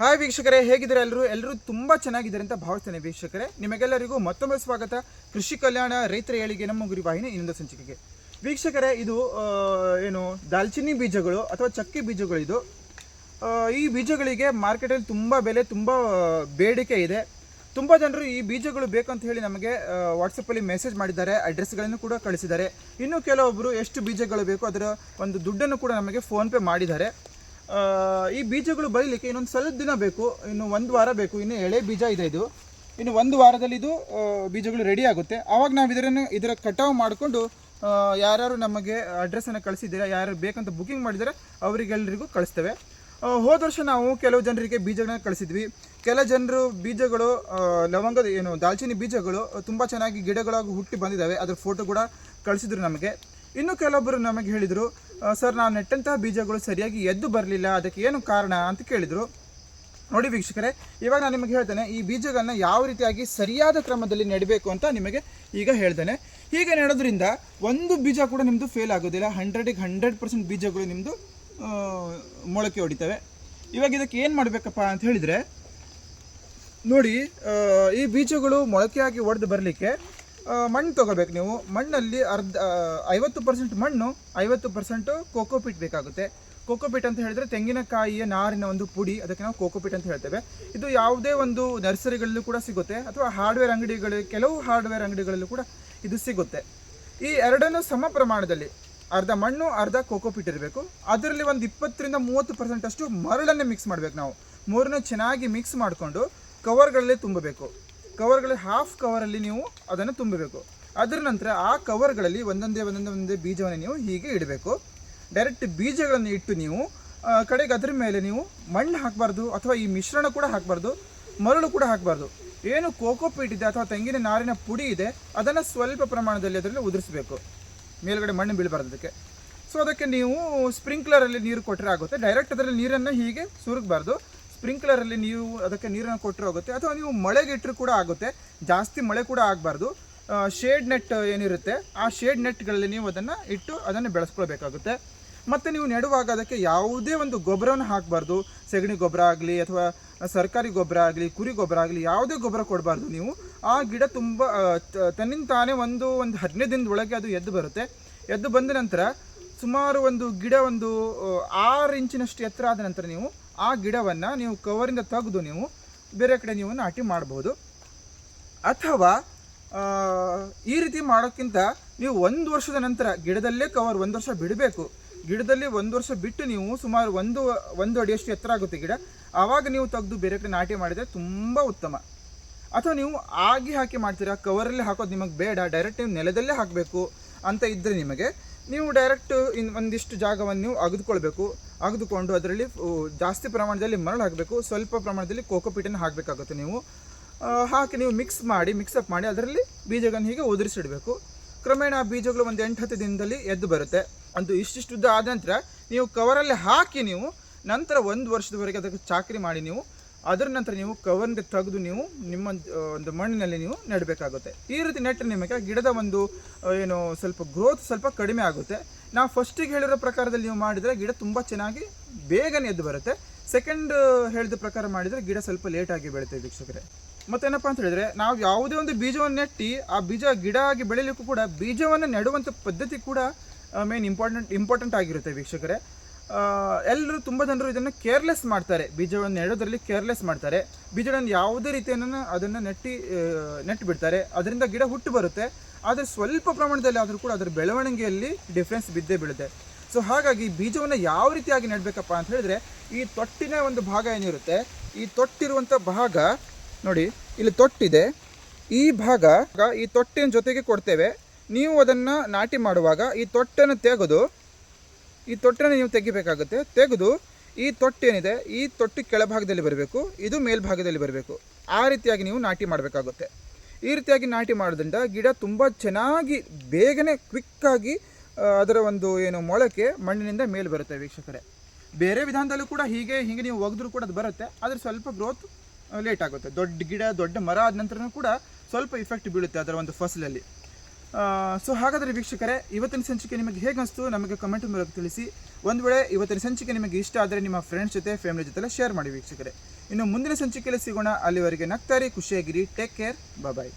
Hi ವೀಕ್ಷಕರೇ, ಹೇಗಿದ್ದಾರೆ ಎಲ್ಲರೂ? ಎಲ್ಲರೂ ತುಂಬ ಚೆನ್ನಾಗಿದ್ದಾರೆ ಅಂತ ಭಾವಿಸ್ತೇನೆ ವೀಕ್ಷಕರೇ. ನಿಮಗೆಲ್ಲರಿಗೂ ಮತ್ತೊಮ್ಮೆ ಸ್ವಾಗತ. ಕೃಷಿ ಕಲ್ಯಾಣ ರೈತರ ಏಳಿಗೆ ನಮ್ಮ ಗುರಿ ವಾಹಿನಿ ಇನ್ನೊಂದು ಸಂಚಿಕೆಗೆ. ವೀಕ್ಷಕರೇ, ಇದು ಏನು, ದಾಲ್ಚಿನ್ನಿ ಬೀಜಗಳು ಅಥವಾ ಚಕ್ಕಿ ಬೀಜಗಳು ಇದು. ಈ ಬೀಜಗಳಿಗೆ ಮಾರ್ಕೆಟಲ್ಲಿ ತುಂಬ ಬೆಲೆ, ತುಂಬ ಬೇಡಿಕೆ ಇದೆ. ತುಂಬ ಜನರು ಈ ಬೀಜಗಳು ಬೇಕಂತ ಹೇಳಿ ನಮಗೆ ವಾಟ್ಸಪ್ಪಲ್ಲಿ ಮೆಸೇಜ್ ಮಾಡಿದ್ದಾರೆ. ಅಡ್ರೆಸ್ಗಳನ್ನು ಕೂಡ ಕಳಿಸಿದ್ದಾರೆ. ಇನ್ನು ಕೆಲವೊಬ್ಬರು ಎಷ್ಟು ಬೀಜಗಳು ಬೇಕು ಅದರ ಒಂದು ದುಡ್ಡನ್ನು ಕೂಡ ನಮಗೆ ಫೋನ್ಪೇ ಮಾಡಿದ್ದಾರೆ. ಈ ಬೀಜಗಳು ಬೆಳಿಲಿಕ್ಕೆ ಇನ್ನೊಂದು ಸ್ವಲ್ಪ ದಿನ ಬೇಕು, ಇನ್ನು ಒಂದು ವಾರ ಬೇಕು, ಇನ್ನು ಎಳೆ ಬೀಜ ಇದೆ ಇದು. ಇನ್ನು ಒಂದು ವಾರದಲ್ಲಿ ಇದು ಬೀಜಗಳು ರೆಡಿ ಆಗುತ್ತೆ. ಆವಾಗ ನಾವು ಇದರನ್ನು, ಇದರ ಕಟಾವು ಮಾಡಿಕೊಂಡು ಯಾರ್ಯಾರು ನಮಗೆ ಅಡ್ರೆಸ್ಸನ್ನು ಕಳಿಸಿದ್ದೀರಾ ಯಾರು ಬೇಕಂತ ಬುಕಿಂಗ್ ಮಾಡಿದರೆ ಅವರಿಗೆಲ್ಲರಿಗೂ ಕಳಿಸ್ತೇವೆ. ಹೋದ ವರ್ಷ ನಾವು ಕೆಲವು ಜನರಿಗೆ ಬೀಜಗಳನ್ನ ಕಳಿಸಿದ್ವಿ. ಕೆಲ ಜನರು ಬೀಜಗಳು ಲವಂಗದ, ಏನು, ದಾಲ್ಚಿನ್ನಿ ಬೀಜಗಳು, ತುಂಬ ಚೆನ್ನಾಗಿ ಗಿಡಗಳಾಗಿ ಹುಟ್ಟಿ ಬಂದಿದ್ದಾವೆ. ಅದರ ಫೋಟೋ ಕೂಡ ಕಳಿಸಿದ್ರು ನಮಗೆ. ಇನ್ನು ಕೆಲವೊಬ್ಬರು ನಮಗೆ ಹೇಳಿದರು ಸರ್ ನಾವು ನೆಟ್ಟಂತಹ ಬೀಜಗಳು ಸರಿಯಾಗಿ ಎದ್ದು ಬರಲಿಲ್ಲ, ಅದಕ್ಕೆ ಏನು ಕಾರಣ? ಅಂತ ಕೇಳಿದರು. ನೋಡಿ ವೀಕ್ಷಕರೇ, ಇವಾಗ ನಾನು ನಿಮಗೆ ಹೇಳ್ತೇನೆ, ಈ ಬೀಜಗಳನ್ನ ಯಾವ ರೀತಿಯಾಗಿ ಸರಿಯಾದ ಕ್ರಮದಲ್ಲಿ ನೆಡಬೇಕು ಅಂತ ನಿಮಗೆ ಈಗ ಹೇಳ್ತೇನೆ. ಹೀಗೆ ನೆಡೋದ್ರಿಂದ ಒಂದು ಬೀಜ ಕೂಡ ನಿಮ್ಮದು ಫೇಲ್ ಆಗೋದಿಲ್ಲ. ಹಂಡ್ರೆಡಿಗೆ ಹಂಡ್ರೆಡ್ ಪರ್ಸೆಂಟ್ ಬೀಜಗಳು ನಿಮ್ಮದು ಮೊಳಕೆ ಹೊಡಿತವೆ. ಇವಾಗ ಇದಕ್ಕೆ ಏನು ಮಾಡಬೇಕಪ್ಪ ಅಂತ ಹೇಳಿದರೆ, ನೋಡಿ ಈ ಬೀಜಗಳು ಮೊಳಕೆಯಾಗಿ ಒಡೆದು ಬರಲಿಕ್ಕೆ ಮಣ್ಣು ತೊಗೋಬೇಕು ನೀವು. ಮಣ್ಣಲ್ಲಿ ಅರ್ಧ ಐವತ್ತು ಪರ್ಸೆಂಟ್ ಮಣ್ಣು, ಐವತ್ತು ಪರ್ಸೆಂಟು ಕೋಕೋಪಿಟ್ ಬೇಕಾಗುತ್ತೆ. ಕೋಕೋಪಿಟ್ ಅಂತ ಹೇಳಿದ್ರೆ ತೆಂಗಿನಕಾಯಿಯ ನಾರಿನ ಒಂದು ಪುಡಿ, ಅದಕ್ಕೆ ನಾವು ಕೋಕೋಪಿಟ್ ಅಂತ ಹೇಳ್ತೇವೆ. ಇದು ಯಾವುದೇ ಒಂದು ನರ್ಸರಿಗಳಲ್ಲೂ ಕೂಡ ಸಿಗುತ್ತೆ, ಅಥವಾ ಹಾರ್ಡ್ವೇರ್ ಅಂಗಡಿಗಳು, ಕೆಲವು ಹಾರ್ಡ್ವೇರ್ ಅಂಗಡಿಗಳಲ್ಲೂ ಕೂಡ ಇದು ಸಿಗುತ್ತೆ. ಈ ಎರಡನ್ನೂ ಸಮ ಪ್ರಮಾಣದಲ್ಲಿ ಅರ್ಧ ಮಣ್ಣು, ಅರ್ಧ ಕೋಕೋಪಿಟ್ ಇರಬೇಕು. ಅದರಲ್ಲಿ ಒಂದು ಇಪ್ಪತ್ತರಿಂದ ಮೂವತ್ತು ಪರ್ಸೆಂಟಷ್ಟು ಮರಳನ್ನೇ ಮಿಕ್ಸ್ ಮಾಡಬೇಕು ನಾವು. ಮೂರನ್ನು ಚೆನ್ನಾಗಿ ಮಿಕ್ಸ್ ಮಾಡಿಕೊಂಡು ಕವರ್ಗಳಲ್ಲಿ ತುಂಬಬೇಕು. ಕವರ್ಗಳಲ್ಲಿ ಹಾಫ್ ಕವರಲ್ಲಿ ನೀವು ಅದನ್ನು ತುಂಬಬೇಕು. ಅದರ ನಂತರ ಆ ಕವರ್ಗಳಲ್ಲಿ ಒಂದೊಂದೇ ಒಂದೊಂದೇ ಒಂದೊಂದೇ ಬೀಜವನ್ನು ನೀವು ಹೀಗೆ ಇಡಬೇಕು. ಡೈರೆಕ್ಟ್ ಬೀಜಗಳನ್ನು ಇಟ್ಟು ನೀವು ಕಡೆಗೆ ಅದರ ಮೇಲೆ ನೀವು ಮಣ್ಣು ಹಾಕಬಾರ್ದು ಅಥವಾ ಈ ಮಿಶ್ರಣ ಕೂಡ ಹಾಕಬಾರ್ದು, ಮರಳು ಕೂಡ ಹಾಕಬಾರ್ದು. ಏನು ಕೋಕೋಪೀಟ್ ಇದೆ ಅಥವಾ ತೆಂಗಿನ ನಾರಿನ ಪುಡಿ ಇದೆ, ಅದನ್ನು ಸ್ವಲ್ಪ ಪ್ರಮಾಣದಲ್ಲಿ ಅದರಲ್ಲಿ ಉದುರಿಸಬೇಕು. ಮೇಲುಗಡೆ ಮಣ್ಣು ಬೀಳಬಾರ್ದು ಅದಕ್ಕೆ. ಸೊ ಅದಕ್ಕೆ ನೀವು ಸ್ಪ್ರಿಂಕ್ಲರಲ್ಲಿ ನೀರು ಕೊಟ್ಟರೆ ಆಗುತ್ತೆ. ಡೈರೆಕ್ಟ್ ಅದರಲ್ಲಿ ನೀರನ್ನು ಹೀಗೆ ಸುರುಗಬಾರ್ದು. ಸ್ಪ್ರಿಂಕ್ಲರಲ್ಲಿ ನೀವು ಅದಕ್ಕೆ ನೀರನ್ನು ಕೊಟ್ಟರೆ ಹೋಗುತ್ತೆ. ಅಥವಾ ನೀವು ಮಳೆಗೆ ಇಟ್ಟರು ಕೂಡ ಆಗುತ್ತೆ. ಜಾಸ್ತಿ ಮಳೆ ಕೂಡ ಆಗಬಾರ್ದು. ಶೇಡ್ ನೆಟ್ ಏನಿರುತ್ತೆ, ಆ ಶೇಡ್ ನೆಟ್ಗಳಲ್ಲಿ ನೀವು ಅದನ್ನು ಇಟ್ಟು ಅದನ್ನು ಬೆಳೆಸ್ಕೊಳ್ಬೇಕಾಗುತ್ತೆ. ಮತ್ತು ನೀವು ನೆಡುವಾಗ ಅದಕ್ಕೆ ಯಾವುದೇ ಒಂದು ಗೊಬ್ಬರವನ್ನು ಹಾಕಬಾರ್ದು. ಸಗಣಿ ಗೊಬ್ಬರ ಆಗಲಿ ಅಥವಾ ಸರ್ಕಾರಿ ಗೊಬ್ಬರ ಆಗಲಿ, ಕುರಿ ಗೊಬ್ಬರ ಆಗಲಿ, ಯಾವುದೇ ಗೊಬ್ಬರ ಕೊಡಬಾರ್ದು ನೀವು. ಆ ಗಿಡ ತುಂಬ ತನ್ನಿಂದ ತಾನೇ ಒಂದು ಒಂದು ಹದಿನೈದು ದಿನದ ಒಳಗೆ ಅದು ಎದ್ದು ಬರುತ್ತೆ. ಎದ್ದು ಬಂದ ನಂತರ ಸುಮಾರು ಒಂದು ಗಿಡ ಒಂದು ಆರು ಇಂಚಿನಷ್ಟು ಎತ್ತರ ಆದ ನಂತರ ನೀವು ಆ ಗಿಡವನ್ನು ನೀವು ಕವರಿಂದ ತೆಗೆದು ನೀವು ಬೇರೆ ಕಡೆ ನೀವು ನಾಟಿ ಮಾಡಬಹುದು ಅಥವಾ ಈ ರೀತಿ ಮಾಡೋಕ್ಕಿಂತ ನೀವು ಒಂದು ವರ್ಷದ ನಂತರ ಗಿಡದಲ್ಲೇ ಕವರ್ ಒಂದು ವರ್ಷ ಬಿಡಬೇಕು. ಗಿಡದಲ್ಲಿ ಒಂದು ವರ್ಷ ಬಿಟ್ಟು ನೀವು ಸುಮಾರು ಒಂದು ಒಂದು ಅಡಿಯಷ್ಟು ಎತ್ತರ ಆಗುತ್ತೆ ಗಿಡ. ಆವಾಗ ನೀವು ತೆಗೆದು ಬೇರೆ ಕಡೆ ನಾಟಿ ಮಾಡಿದರೆ ತುಂಬ ಉತ್ತಮ. ಅಥವಾ ನೀವು ಆಗಿ ಹಾಕಿ ಮಾಡ್ತೀರಾ, ಕವರಲ್ಲಿ ಹಾಕೋದು ನಿಮಗೆ ಬೇಡ, ಡೈರೆಕ್ಟ್ ನೀವು ನೆಲದಲ್ಲೇ ಹಾಕಬೇಕು ಅಂತ ಇದ್ದರೆ ನಿಮಗೆ ನೀವು ಡೈರೆಕ್ಟ್ ಇನ್ ಒಂದಿಷ್ಟು ಜಾಗವನ್ನು ನೀವು ಅಗೆದುಕೊಳ್ಬೇಕು. ಅಗೆದುಕೊಂಡು ಅದರಲ್ಲಿ ಜಾಸ್ತಿ ಪ್ರಮಾಣದಲ್ಲಿ ಮರಳು ಹಾಕಬೇಕು. ಸ್ವಲ್ಪ ಪ್ರಮಾಣದಲ್ಲಿ ಕೋಕೋಪೀಟನ್ನು ಹಾಕಬೇಕಾಗುತ್ತೆ ನೀವು. ಹಾಕಿ ನೀವು ಮಿಕ್ಸ್ ಮಾಡಿ ಮಿಕ್ಸಪ್ ಮಾಡಿ ಅದರಲ್ಲಿ ಬೀಜಗಳನ್ನು ಹೀಗೆ ಉದುರಿಸಿಡಬೇಕು. ಕ್ರಮೇಣ ಆ ಬೀಜಗಳು ಒಂದು ಎಂಟು ಹತ್ತು ದಿನದಲ್ಲಿ ಎದ್ದು ಬರುತ್ತೆ. ಅದು ಇಷ್ಟಿಷ್ಟು ಉದ್ದ ಆದ ನಂತರ ನೀವು ಕವರಲ್ಲಿ ಹಾಕಿ ನೀವು ನಂತರ ಒಂದು ವರ್ಷದವರೆಗೆ ಅದಕ್ಕೆ ಚಾಕರಿ ಮಾಡಿ ನೀವು ಅದರ ನಂತರ ನೀವು ಕವರ್ಗೆ ತೆಗೆದು ನೀವು ನಿಮ್ಮ ಒಂದು ಮಣ್ಣಿನಲ್ಲಿ ನೀವು ನೆಡಬೇಕಾಗುತ್ತೆ. ಈ ರೀತಿ ನೆಟ್ಟರೆ ನಿಮಗೆ ಗಿಡದ ಒಂದು ಏನು ಸ್ವಲ್ಪ ಗ್ರೋತ್ ಸ್ವಲ್ಪ ಕಡಿಮೆ ಆಗುತ್ತೆ. ನಾವು ಫಸ್ಟಿಗೆ ಹೇಳಿರೋ ಪ್ರಕಾರದಲ್ಲಿ ನೀವು ಮಾಡಿದರೆ ಗಿಡ ತುಂಬ ಚೆನ್ನಾಗಿ ಬೇಗನೆ ಎದ್ದು ಬರುತ್ತೆ. ಸೆಕೆಂಡ್ ಹೇಳಿದ ಪ್ರಕಾರ ಮಾಡಿದರೆ ಗಿಡ ಸ್ವಲ್ಪ ಲೇಟಾಗಿ ಬೆಳೀತೆ ವೀಕ್ಷಕರೇ. ಮತ್ತೇನಪ್ಪ ಅಂತ ಹೇಳಿದ್ರೆ, ನಾವು ಯಾವುದೇ ಒಂದು ಬೀಜವನ್ನು ನೆಟ್ಟಿ ಆ ಬೀಜ ಗಿಡ ಆಗಿ ಬೆಳಿಲಿಕ್ಕೂ ಕೂಡ ಬೀಜವನ್ನು ನೆಡುವಂಥ ಪದ್ಧತಿ ಕೂಡ ಮೇನ್ ಇಂಪಾರ್ಟೆಂಟ್ ಇಂಪಾರ್ಟೆಂಟ್ ಆಗಿರುತ್ತೆ ವೀಕ್ಷಕರೇ. ಎಲ್ಲರೂ ತುಂಬ ಜನರು ಇದನ್ನು ಕೇರ್ಲೆಸ್ ಮಾಡ್ತಾರೆ. ಬೀಜವನ್ನು ನೆಡೋದ್ರಲ್ಲಿ ಕೇರ್ಲೆಸ್ ಮಾಡ್ತಾರೆ. ಬೀಜಗಳನ್ನು ಯಾವುದೇ ರೀತಿಯನ್ನು ಅದನ್ನು ನೆಟ್ಟಿ ನೆಟ್ಟು ಬಿಡ್ತಾರೆ ಅದರಿಂದ ಗಿಡ ಹುಟ್ಟು ಬರುತ್ತೆ. ಆದರೆ ಸ್ವಲ್ಪ ಪ್ರಮಾಣದಲ್ಲಿ ಆದರೂ ಕೂಡ ಅದರ ಬೆಳವಣಿಗೆಯಲ್ಲಿ ಡಿಫ್ರೆನ್ಸ್ ಬಿದ್ದೇ ಬೀಳುತ್ತೆ. ಸೊ ಹಾಗಾಗಿ ಬೀಜವನ್ನು ಯಾವ ರೀತಿಯಾಗಿ ನೆಡಬೇಕಪ್ಪ ಅಂತ ಹೇಳಿದ್ರೆ, ಈ ತೊಟ್ಟಿನ ಒಂದು ಭಾಗ ಏನಿರುತ್ತೆ, ಈ ತೊಟ್ಟಿರುವಂಥ ಭಾಗ, ನೋಡಿ, ಇಲ್ಲಿ ತೊಟ್ಟಿದೆ. ಈ ಭಾಗ, ಈ ತೊಟ್ಟಿನ ಜೊತೆಗೆ ಕೊಡ್ತೇವೆ. ನೀವು ಅದನ್ನು ನಾಟಿ ಮಾಡುವಾಗ ಈ ತೊಟ್ಟನ್ನು ತೆಗೆದು ಈ ತೊಟ್ಟೆನ ನೀವು ತೆಗಿಬೇಕಾಗುತ್ತೆ. ತೆಗೆದು ಈ ತೊಟ್ಟೇನಿದೆ ಈ ತೊಟ್ಟಿ ಕೆಳಭಾಗದಲ್ಲಿ ಬರಬೇಕು, ಇದು ಮೇಲ್ಭಾಗದಲ್ಲಿ ಬರಬೇಕು. ಆ ರೀತಿಯಾಗಿ ನೀವು ನಾಟಿ ಮಾಡಬೇಕಾಗುತ್ತೆ. ಈ ರೀತಿಯಾಗಿ ನಾಟಿ ಮಾಡೋದ್ರಿಂದ ಗಿಡ ತುಂಬ ಚೆನ್ನಾಗಿ, ಬೇಗನೆ ಕ್ವಿಕ್ಕಾಗಿ ಅದರ ಒಂದು ಏನು ಮೊಳಕೆ ಮಣ್ಣಿನಿಂದ ಮೇಲೆ ಬರುತ್ತೆ ವೀಕ್ಷಕರೇ. ಬೇರೆ ವಿಧಾನದಲ್ಲೂ ಕೂಡ ಹೀಗೆ ಹೀಗೆ ನೀವು ಒಗೆದ್ರೂ ಕೂಡ ಅದು ಬರುತ್ತೆ. ಆದರೆ ಸ್ವಲ್ಪ ಗ್ರೋತ್ ಲೇಟ್ ಆಗುತ್ತೆ. ದೊಡ್ಡ ಗಿಡ, ದೊಡ್ಡ ಮರ ಆದ ನಂತರನೂ ಕೂಡ ಸ್ವಲ್ಪ ಇಫೆಕ್ಟ್ ಬೀಳುತ್ತೆ ಅದರ ಒಂದು ಫಸಲಲ್ಲಿ. ಸೊ ಹಾಗಾದರೆ ವೀಕ್ಷಕರೇ, ಇವತ್ತಿನ ಸಂಚಿಕೆ ನಿಮಗೆ ಹೇಗೆ ಅನಿಸ್ತು ನಮಗೆ ಕಮೆಂಟ್ ಮೂಲಕ ತಿಳಿಸಿ. ಒಂದು ವೇಳೆ ಇವತ್ತಿನ ಸಂಚಿಕೆ ನಿಮಗೆ ಇಷ್ಟ ಆದರೆ ನಿಮ್ಮ ಫ್ರೆಂಡ್ಸ್ ಜೊತೆ ಫ್ಯಾಮಿಲಿ ಜೊತೆ ಶೇರ್ ಮಾಡಿ ವೀಕ್ಷಕರೇ. ಇನ್ನು ಮುಂದಿನ ಸಂಚಿಕೆಯಲ್ಲಿ ಸಿಗೋಣ. ಅಲ್ಲಿವರೆಗೆ ನಗ್ತಾರಿ, ಖುಷಿಯಾಗಿರಿ. Take care bye